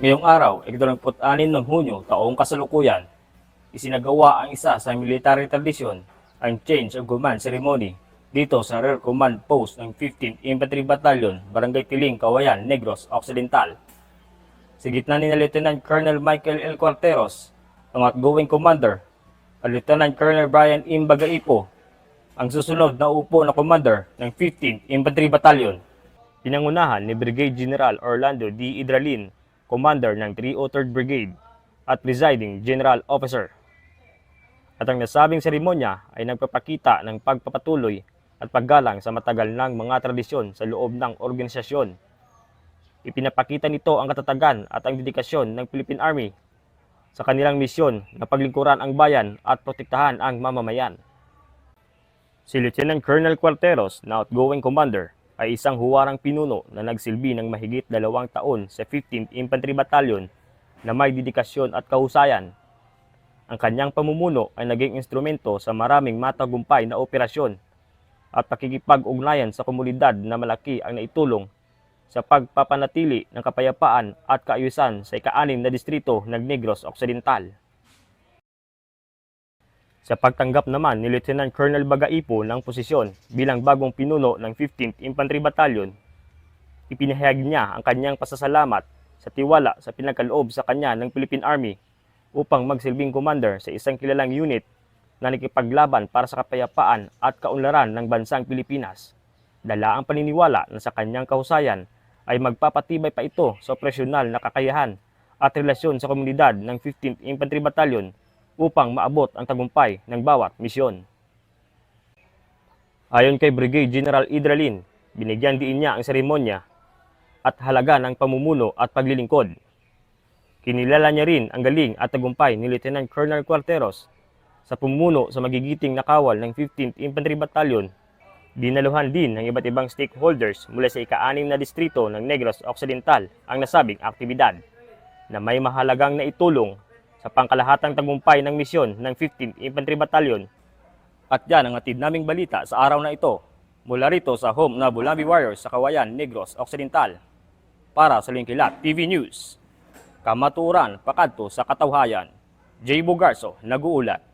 Ngayong araw, ika-26 ng Hunyo, taong kasalukuyan, isinagawa ang isa sa military tradisyon, ang Change of Command Ceremony, dito sa Rear Command Post ng 15th Infantry Battalion, Barangay Tiling, Kawayan, Negros Occidental. Sa gitna ni na Lieutenant Colonel Michael L. Cuarteros, ang outgoing commander, at Lieutenant Colonel Brian M. Bagaipo, ang susunod na upo na commander ng 15th Infantry Battalion. Pinangunahan ni Brigade General Orlando D. Idralin, commander ng 303rd Brigade at presiding general officer. At ang nasabing seremonya ay nagpapakita ng pagpapatuloy at paggalang sa matagal ng mga tradisyon sa loob ng organisasyon. Ipinapakita nito ang katatagan at ang dedikasyon ng Philippine Army sa kanilang misyon na paglingkuran ang bayan at protektahan ang mamamayan. Si Lieutenant Colonel Cuarteros na outgoing commander ay isang huwarang pinuno na nagsilbi ng mahigit dalawang taon sa 15th Infantry Battalion na may dedikasyon at kahusayan. Ang kanyang pamumuno ay naging instrumento sa maraming matagumpay na operasyon at pakikipag-ugnayan sa komunidad na malaki ang naitulong sa pagpapanatili ng kapayapaan at kaayusan sa ika-anim na distrito ng Negros Occidental. Sa pagtanggap naman ni Lieutenant Colonel Bagaipo ng posisyon bilang bagong pinuno ng 15th Infantry Battalion, ipinahayag niya ang kanyang pasasalamat sa tiwala sa pinagkaloob sa kanya ng Philippine Army upang magsilbing commander sa isang kilalang unit na nakipaglaban para sa kapayapaan at kaunlaran ng bansang Pilipinas. Dala ang paniniwala na sa kanyang kahusayan ay magpapatibay pa ito sa operasyonal na kakayahan at relasyon sa komunidad ng 15th Infantry Battalion upang maabot ang tagumpay ng bawat misyon. Ayon kay Brigade General Idralin, binigyan diin niya ang seremonya at halaga ng pamumuno at paglilingkod. Kinilala niya rin ang galing at tagumpay ni Lieutenant Colonel Cuarteros sa pumuno sa magigiting nakawal ng 15th Infantry Battalion. Dinaluhan din ng iba't ibang stakeholders mula sa ika-anim na distrito ng Negros Occidental ang nasabing aktibidad na may mahalagang naitulong sa pangkalahatang tagumpay ng misyon ng 15th Infantry Battalion. At yan ang atid naming balita sa araw na ito mula rito sa home na Bulambi Warriors sa Kawayan, Negros Occidental. Para sa Lingkilat TV News, kamaturan pakadto sa katawhayan. Jay Bugarso, nag-uulat.